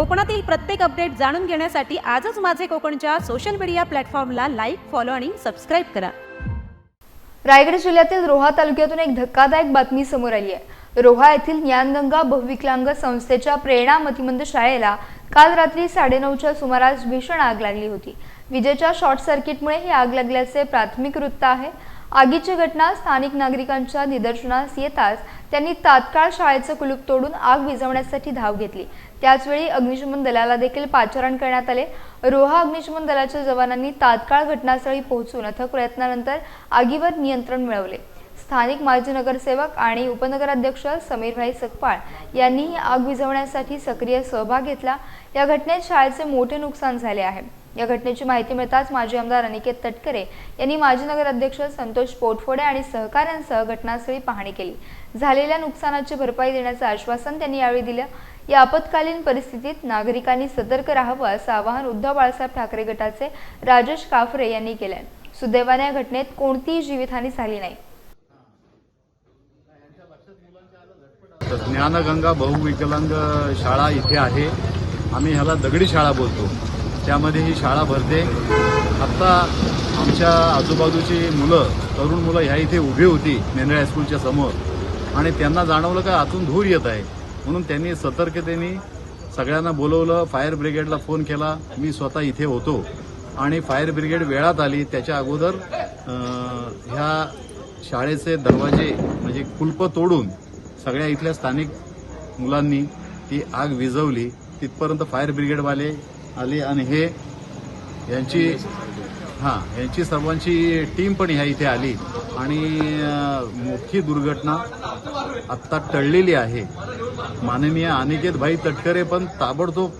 कोकणातील प्रत्येक अपडेट जाणून घेण्यासाठी आजच माझे कोकणच्या सोशल मीडिया प्लॅटफॉर्मला लाईक फॉलो आणि सबस्क्राईब करा. रायगड जिल्ह्यातील रोहा तालुक्यातून एक धक्कादायक बातमी समोर आली आहे. रोहा येथील ज्ञानगंगा बहुविकलांग संस्थेच्या प्रेरणा मतिमंद शाळेला काल रात्री साडेनऊच्या सुमारास भीषण आग लागली होती. विजेच्या शॉर्ट सर्किटमुळे ही आग लागल्याचे प्राथमिक वृत्त आहे. आगीची घटना स्थानिक नागरिकांच्या निदर्शनास येताच त्यांनी तात्काळ शाळेचं कुलूप तोडून आग विझवण्यासाठी धाव घेतली. त्याचवेळी अग्निशमन दलाला देखील पाचारण करण्यात आले. रोहा अग्निशमन दलाच्या जवानांनी तात्काळ घटनास्थळी पोहोचून अथक प्रयत्नानंतर आगीवर नियंत्रण मिळवले. स्थानिक माजी नगरसेवक आणि उपनगराध्यक्ष समीरभाई सकपाळ यांनीही आग विझवण्यासाठी सक्रिय सहभाग घेतला. या घटनेत शाळेचे मोठे नुकसान झाले आहे. या घटनेची माहिती मिळताच माजी आमदार अनिकेत तटकरे यांनी माजी नगराध्यक्ष संतोष पोटफोडे आणि सहकाऱ्यांसह घटनास्थळी पाहणी केली. झालेल्या नुकसानाची भरपाई देण्याचं आश्वासन त्यांनी यावेळी दिलं. या आपत्कालीन परिस्थितीत नागरिकांनी सतर्क राहावं असं आवाहन उद्धव बाळासाहेब ठाकरे गटाचे राजेश काफरे यांनी केलंय. सुदैवाने या घटनेत कोणतीही जीवितहानी झाली नाही. ज्ञानगंगा बहुविकलांग शाळा इथे आहे. आम्ही ह्याला दगडी शाळा बोलतो. त्यामध्ये ही शाळा भरते. आत्ता आमच्या आजूबाजूची मुलं तरुण मुलं ह्या इथे उभी होती नेंद्रे हायस्कूलच्या समोर. आणि त्यांना जाणवलं का आतून धूर येत आहे. म्हणून त्यांनी सतर्कतेने सगळ्यांना बोलवलं फायर ब्रिगेडला फोन केला. मी स्वतः इथे होतो. आणि फायर ब्रिगेड वेळात आली. त्याच्या अगोदर ह्या शाळेचे दरवाजे म्हणजे कुलप तोडून सगळ्या इथल्या स्थानिक मुलांनी ती आग विझवली. तिथपर्यंत फायर ब्रिगेडवाले आले आणि हे यांची हां यांची सर्वांची टीम पण ह्या इथे आली आणि मोठी दुर्घटना आत्ता टळलेली आहे. माननीय अनिकेत भाई तटकरे पण ताबडतोब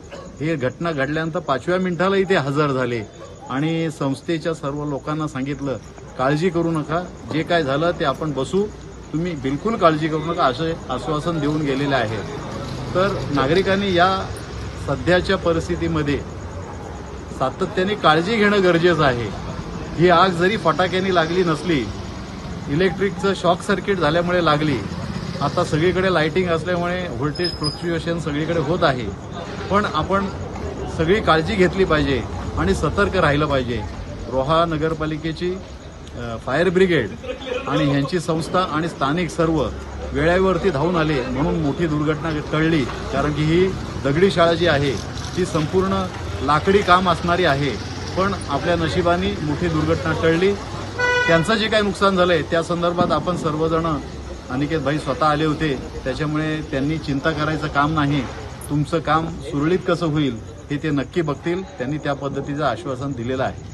ही घटना घडल्यानंतर पाचव्या मिनिटाला इथे हजर झाले. आणि संस्थेच्या सर्व लोकांना सांगितलं काळजी करू नका. जे काय झालं ते आपण बसू. तुम्ही बिलकुल काळजी करू नका. असे आश्वासन देऊन गेलेले आहे. तर नागरिकांनी या सध्याच्या परिस्थितीमध्ये सातत्याने काळजी घेणं गरजेचं आहे. ही आग जरी फटाक्याने लागली नसली इलेक्ट्रिकचं शॉक सर्किट झाल्यामुळे लागली आता सगळीकडे लाइटिंग असल्यामुळे व्होल्टेज फ्लक्च्युएशन सगळीकडे होत आहे. पण आपण सगळी काळजी घेतली पाहिजे आणि सतर्क राहिलं पाहिजे. रोहा नगरपालिकेची फायर ब्रिगेड आणि ह्यांची संस्था आणि स्थानिक सर्व वेळेवरती धावून आले म्हणून मोठी दुर्घटना टळली कारण की ही दगडी शाळा जी आहे ती संपूर्ण लाकडी काम असणारी आहे. पण आपल्या नशिबाने मोठी दुर्घटना टळली. त्यांचं जे काही नुकसान झालं आहे त्या संदर्भात आपण सर्वजण अनिकेत भाई स्वतः आले होते. त्याच्यामुळे त्यांनी चिंता करायचं काम नाही. तुमचं काम सुरळीत कसं होईल हे ते नक्की बघतील. त्यांनी त्या पद्धतीचं आश्वासन दिलेलं आहे.